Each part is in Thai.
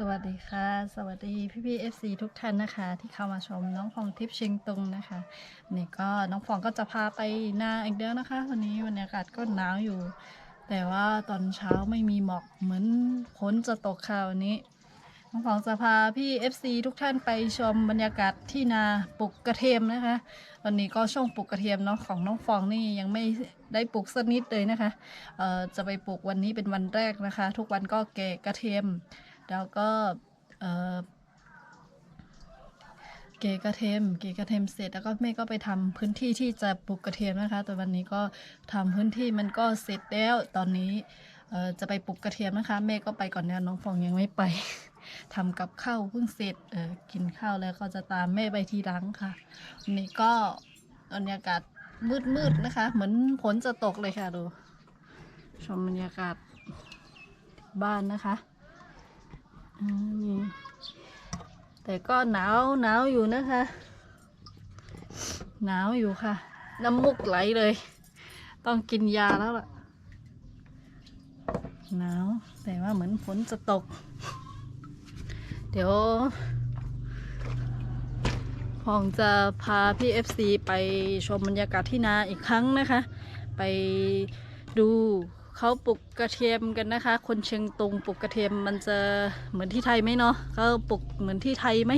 สวัสดีค่ะ สวัสดีพี่พี่เอฟซีทุกท่านนะคะ ที่เข้ามาชมน้องฟองทิพย์เชียงตุงนะคะนี่ก็น้องฟองก็จะพาไปนาอีกแล้วนะคะ วันนี้บรรยากาศก็หนาวอยู่ แต่ว่าตอนเช้าไม่มีหมอกเหมือนฝนจะตกค่ะวันนี้ น้องฟองจะพาพี่ FC ทุกท่านไปชมบรรยากาศที่นาปลูกกระเทียมนะคะ วันนี้ก็ช่วงปลูกกระเทียมเนาะของน้องฟองนี่ยังไม่ได้ปลูกสักนิดเลยนะคะเอ่อจะไปปลูกวันนี้เป็นวันแรกนะคะ ทุกวันก็แกะกระเทียม แล้วก็เกกระเทียมเกกระเทียมเสร็จแล้วก็แม่ก็ไปทำพื้นที่ที่จะปลูกกระเทียมนะคะแต่วันนี้ก็ทำพื้นที่มันก็เสร็จแล้วตอนนี้เจะไปปลูกกระเทียมนะคะแม่ก็ไปก่อนเนี่ยน้องฟองยังไม่ไปทำกับข้าวเพิ่งเสร็จเอกินข้าวแล้วก็จะตามแม่ไปทีหลังค่ะวันนี้ก็บรรยากาศมืดๆนะคะ เหมือนฝนจะตกเลยค่ะดู ชมบรรยากาศบ้านนะคะ นี่แต่ก็หนาวหนาวอยู่นะคะ หนาวอยู่ค่ะ น้ำมูกไหลเลย ต้องกินยาแล้วล่ะ หนาว แต่ว่าเหมือนฝนจะตก เดี๋ยวพองจะพาพี่ FC ไปชมบรรยากาศที่นาอีกครั้งนะคะ ไปดู เขาปลูกกระเทียมกันนะคะ คนเชียงตุงปลูกกระเทียมมันจะเหมือนที่ไทยไหมเนาะก็ปลูกเหมือนที่ไทยไหม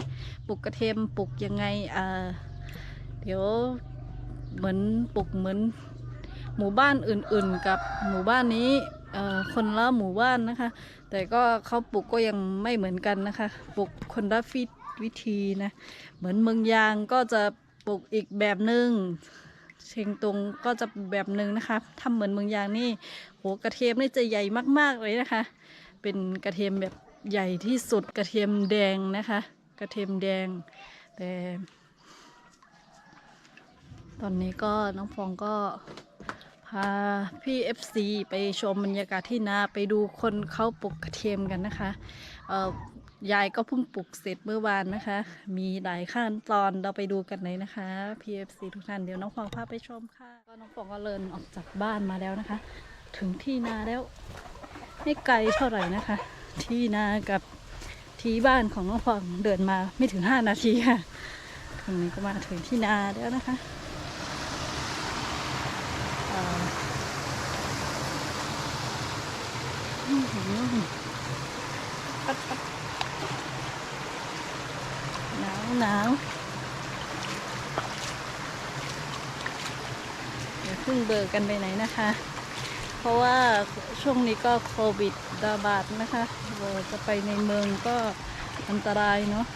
ปลูกกระเทียมปลูกยังไงอ่าเดี๋ยวเหมือนปลูกเหมือนหมู่บ้านอื่นๆ กับหมู่บ้านนี้คนละหมู่บ้านนะคะ แต่ก็เขาปลูกก็ยังไม่เหมือนกันนะคะปลูกคนละฟิวิธีนะเหมือนเมืองยางก็จะปลูกอีกแบบหนึ่ง เชียงตุงก็จะแบบหนึ่งนะคะทำเหมือนเมืองยางนี่โหกระเทียมนี่จะใหญ่มากๆเลยนะคะ เป็นกระเทียมแบบใหญ่ที่สุดกระเทียมแดงนะคะ กระเทียมแดงแต่ตอนนี้ก็น้องฟองก็พาพี่เอฟซีไปชมบรรยากาศที่นาไปดูคนเขาปลูกกระเทียมกันนะคะเออ ยายก็เพิ่งปลูกเสร็จเมื่อวานนะคะ มีหลายขั้นตอนเราไปดูกันเลยนะคะ PFC ทุกท่านเดี๋ยวน้องฟองพาไปชมค่ะก็น้องฟองก็เลินออกจากบ้านมาแล้วนะคะ ถึงที่นาแล้ว ไม่ไกลเท่าไหร่นะคะ ที่นากับที่บ้านของน้องฟองเดินมาไม่ถึง 5 นาทีค่ะตรงนี้ก็มาถึงที่นาแล้วนะคะเอ่คือหือปัดปัด หนาวหนาเดี๋ยวเพิ่งเบิกกันไปไหนนะคะ เพราะว่าช่วงนี้ก็โควิดระบาดนะคะเราจะไปในเมืองก็อันตรายเนาะ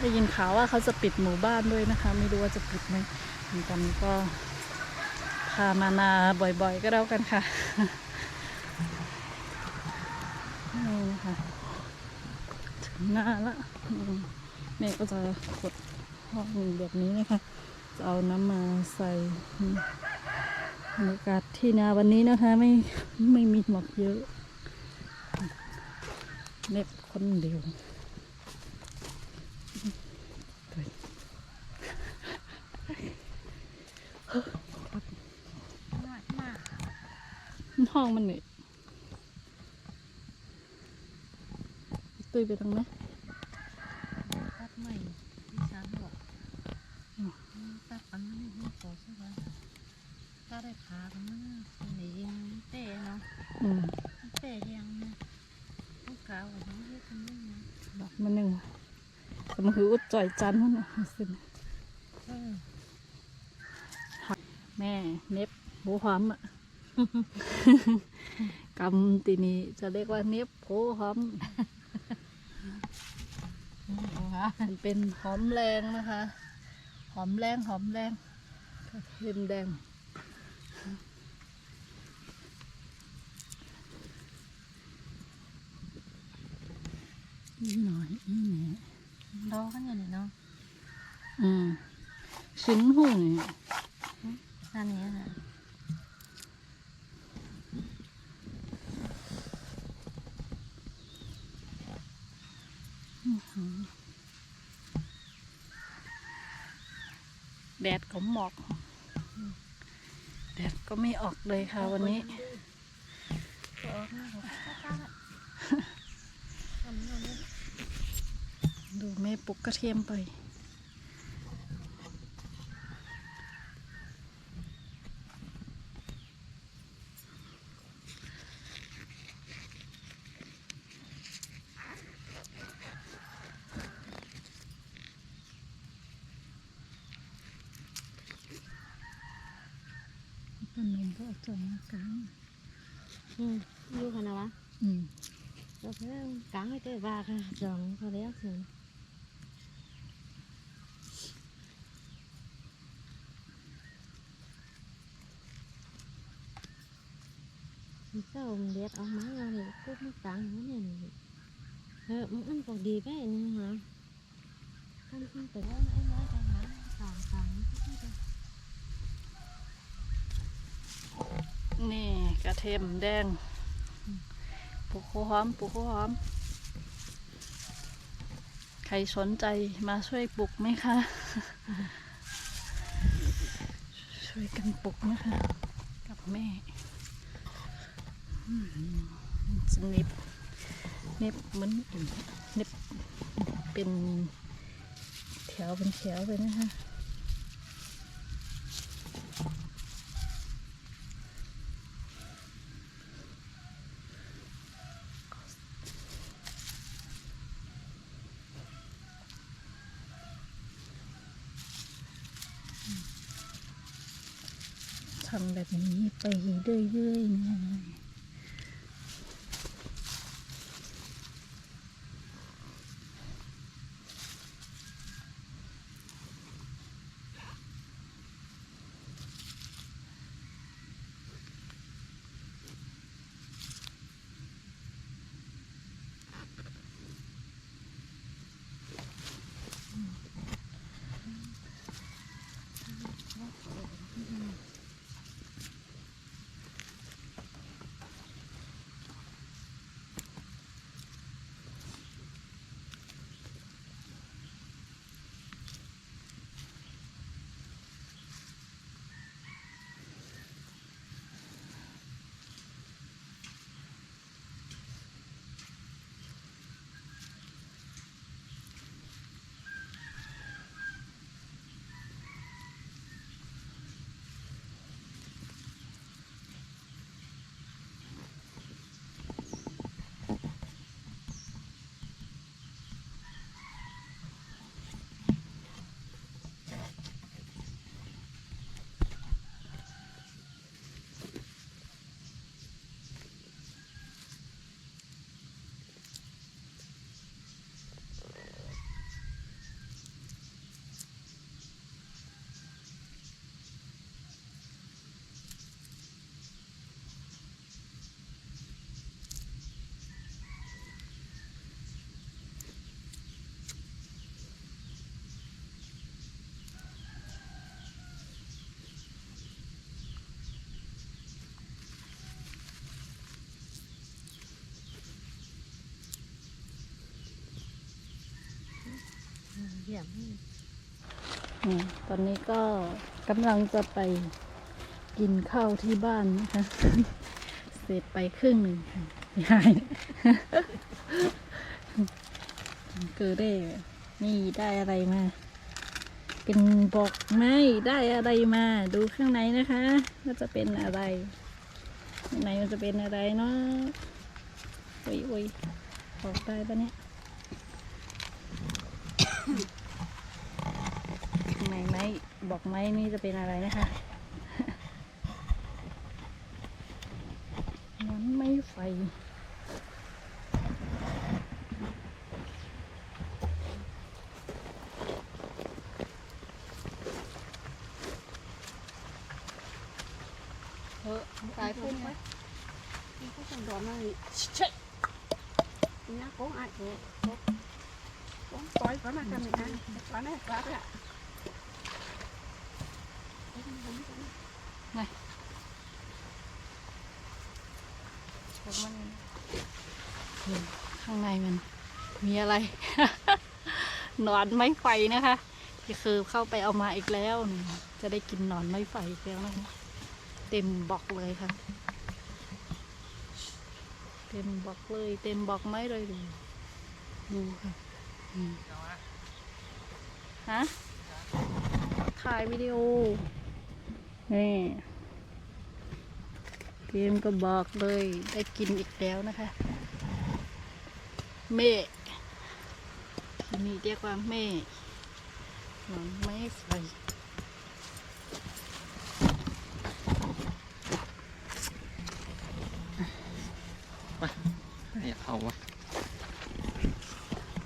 ได้ยินข่าวว่าเขาจะปิดหมู่บ้านด้วยนะคะ ไม่รู้ว่าจะปิดไหมตอนนี้ก็พามานาบ่อยๆ ก็แล้วกันค่ะนี่นะคะถึงหน้าละ แม่ก็จะกดห้องแบบนี้นะคะ จะเอาน้ำมาใส่อืมบรรยากาศที่นาวันนี้นะคะ ไม่ไม่มีหมอกเยอะเน็บคนเดียวห้องมันเนี่ยตุยไปตรงไหน ตัดใหม่ที่ฉันบอกตัดปันมันไม่พอใช่ไหมถ้า ได้พากันมันหนีเตะเนาะอืมเตะยังนะลูกขาวของเฮ็ดกันนี่นะดอกมันหนึ่งแต่มันคืออุดจ่อยจันทร์มันน่ะสิเออแม่เน็บโบหอมอะกำตีนี้จะเรียกว่าเน็บโบหอมมันเป็นหอมแรงนะคะ หอมแรงหอมแรงกระเทียมแดง นี่หน่อยนี่แหละรอกันอยู่นี่เนาะอืมชิ้นหูนี่นั่นนี้นะแดดก็หมอก แดดก็ไม่ออกเลยค่ะวันนี้ ออกนะผมทำนั่นเลย ปลูกกระเทียมไป ขนมก็จองกลางอืมอยู่ขนาดวะอืมเราเพิ่งกางให้เจอบาค่ะจองเขาแล้วสิเาเด็ดเอาไม้มาเลยก็ไม่กางหัวเนี่ยเออมันอันก็ดีไปนี่ฮะท่านท่านแต่ว่าไอ้ไม้ไปหาต่างต่างก็ไม่ได้นี่กระเทียมแดงปลูกหัวหอมปลูกหัวหอม ใครสนใจมาช่วยปลูกไหมคะ ช่วยกันปลูกนะคะ กับแม่อืมจะ เน็บเน็บเหมือนเน็บเป็นแถวเป็นแถวไปนะคะทำแบบนี้ไปเรื่อย ยี่ยมอืมตอนนี้ก็กำลังจะไปกินข้าวที่บ้านนะคะ เสร็จไปครึ่งหนึ่งค่ะยายเกิดได้นี่ได้อะไรมา เป็นบอกไม้ได้อะไรมา ดูข้างในนะคะว่าจะเป็นอะไรข้างในมันจะเป็นอะไรเนาะโอ้ยโอ้ยบอกได้ปะเนี่ย ข้างในไม้ บอกไม้นี่จะเป็นอะไรนะคะนั้นไม่ไฟเออตายพุ่งไหม cái con đỏ này เช็ด nhá cố ai cố Cũng coi có mà cầm ăn, có này có đấy ạ. บอกมันนี่ข้างในมัน มีอะไร หนอนไม้ไฟนะคะที่คือเข้าไปเอามาอีกแล้ว จะได้กินหนอนไม้ไฟอีกแล้วนะคะเต็มบอกเลยค่ะ เต็มบอกเลย เต็มบอกไม้เลยดูดูค่ะฮะถ่ายวิดีโอ นี่เกมก็บอกเลยได้กินอีกแล้วนะคะ เม่ ที่นี่เรียกว่าเม่หนอนไม้ไฟเนี่ยเอาวะ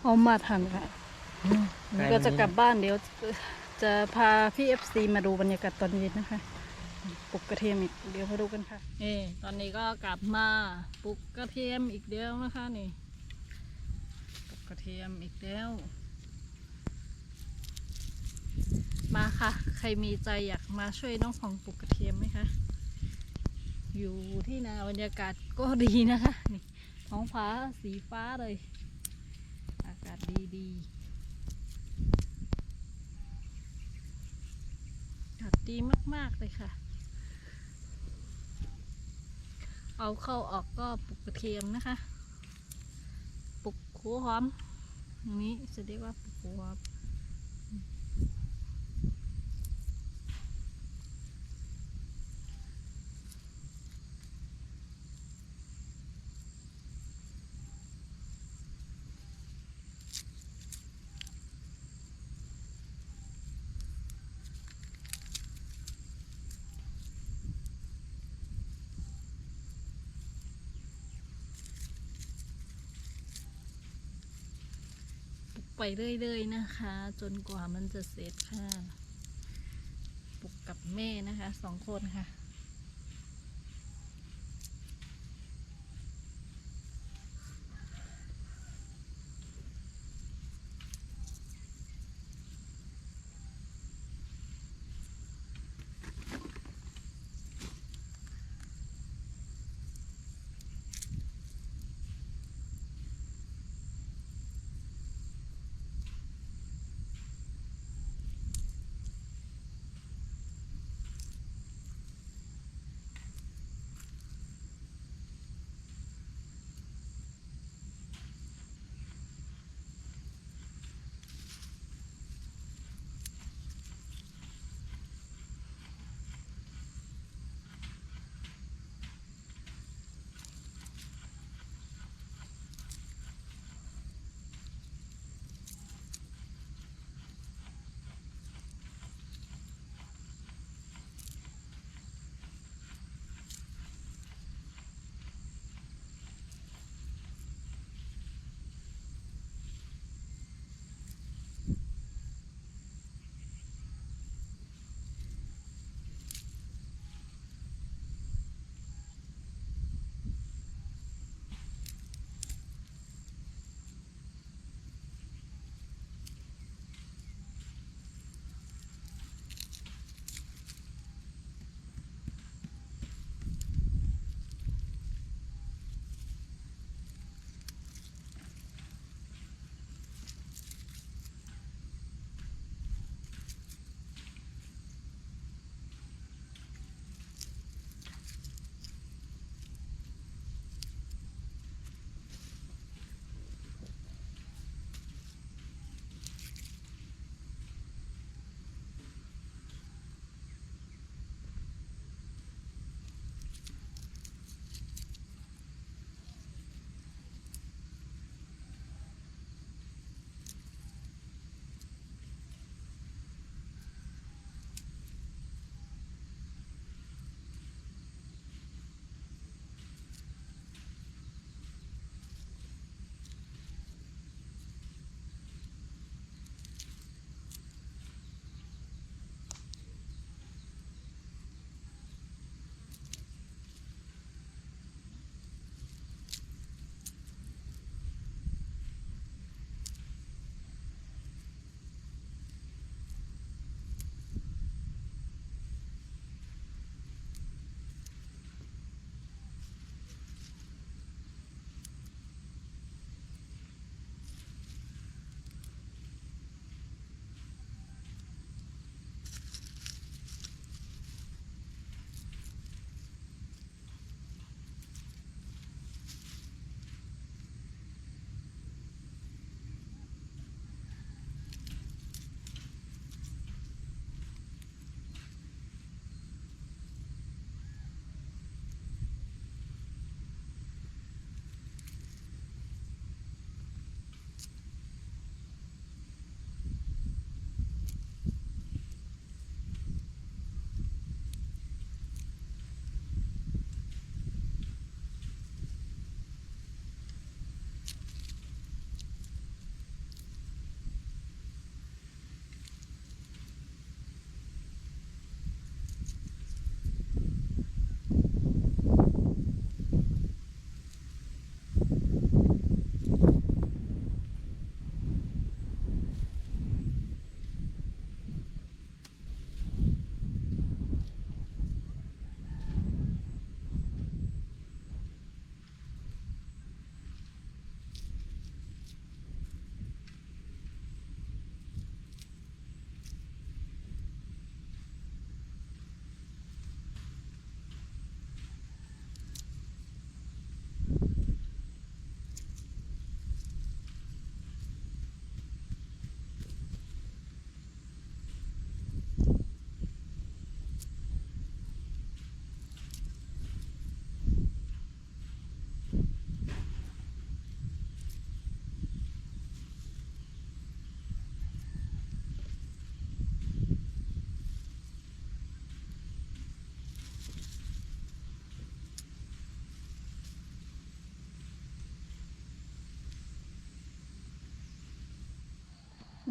เอามาทันค่ะนี่ก็จะกลับบ้านเดี๋ยว จะพาพี่เอฟซีมาดูบรรยากาศตอนเย็นนะคะปลุกกระเทียมอีกเดี๋ยวมาดูกันค่ะ นี่ตอนนี้ก็กลับมาปลุกกระเทียมอีกเดียวนะคะนี่ปลุกกระเทียมอีกแล้ว มาค่ะ ใครมีใจอยากมาช่วยน้องฟองปลูกกระเทียมไหมคะ อยู่ที่นาบรรยากาศก็ดีนะคะ นี่ท้องฟ้าสีฟ้าเลย อากาศดีดีอากาศดีมากๆเลยค่ะ เอาเข้าออกก็ปลูกกระเทียมนะคะ ปลูกหัวหอม อย่างนี้จะเรียกว่าปัว ไปเรื่อยๆนะคะ จนกว่ามันจะเสร็จค่ะ ปลุกกับแม่นะคะสองคนค่ะ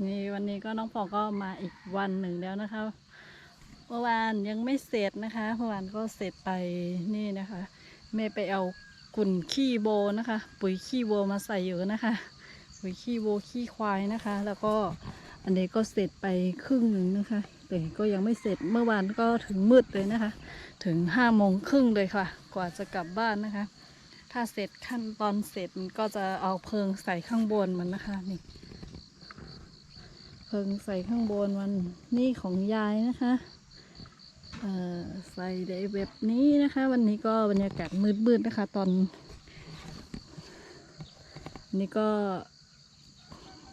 นี่วันนี้ก็น้องปอก็มาอีกวันหนึ่งแล้วนะคะเมื่อวานยังไม่เสร็จนะคะเมื่อวานก็เสร็จไปนี่นะคะแม่ไปเอากุ่นขี้โบนะคะ ปุ๋ยขี้โบมาใส่อยู่นะคะ ปุ๋ยขี้โบขี้ควายนะคะ แล้วก็อันนี้ก็เสร็จไปครึ่งหนึ่งนะคะ แต่ก็ยังไม่เสร็จเมื่อวานก็ถึงมืดเลยนะคะ ถึงห้าโมงครึ่งเลยค่ะ กว่าจะกลับบ้านนะคะ ถ้าเสร็จขั้นตอนเสร็จก็จะเอาเพิงใส่ข้างบนมันนะคะนี่ พิงใส่ข้างบนมันนี่ของยายนะคะใส่ได้แบบนี้นะคะ วันนี้ก็บรรยากาศมืดๆนะคะ ตอน นี่ก็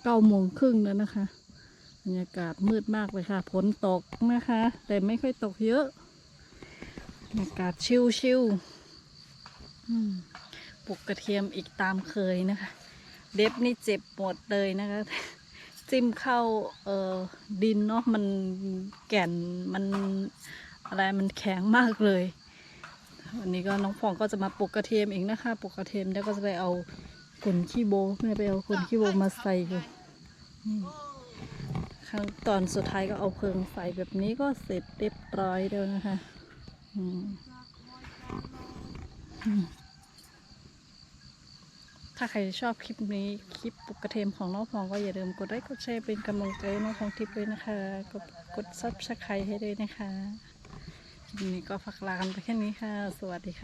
เก้าโมงครึ่งแล้วนะคะ บรรยากาศมืดมากเลยค่ะฝนตกนะคะ แต่ไม่ค่อยตกเยอะบรรยากาศชิวๆอืมปลูกกระเทียมอีกตามเคยนะคะ เด็บนี่เจ็บหมดเลยนะคะ จิ้มเข้าเออดินเนาะมันแก่นมันอะไรมันแข็งมากเลยวันนี้ก็น้องฟองก็จะมาปลูกกระเทียมอีกนะคะปลูกกระเทียมแล้วก็จะไปเอาขนขี้โบแม่ไปเอาขนขี้โบมาใส่อยู่นี่ครั้งตอนสุดท้ายก็เอาเพลิงใส่แบบนี้ก็เสร็จเรียบร้อยแล้วนะคะ อืม ถ้าใครชอบคลิปนี้คลิปปลุกกระเทียมของน้องพองก็อย่าลืมกดไลค์กดแชร์เป็นกำลังใจให้น้องพองทิพย์ด้วยนะคะ กดกดซับสไครต์ให้ด้วยนะคะคลิปนี้ก็ฝากลากันไปแค่นี้ค่ะ สวัสดีค่ะ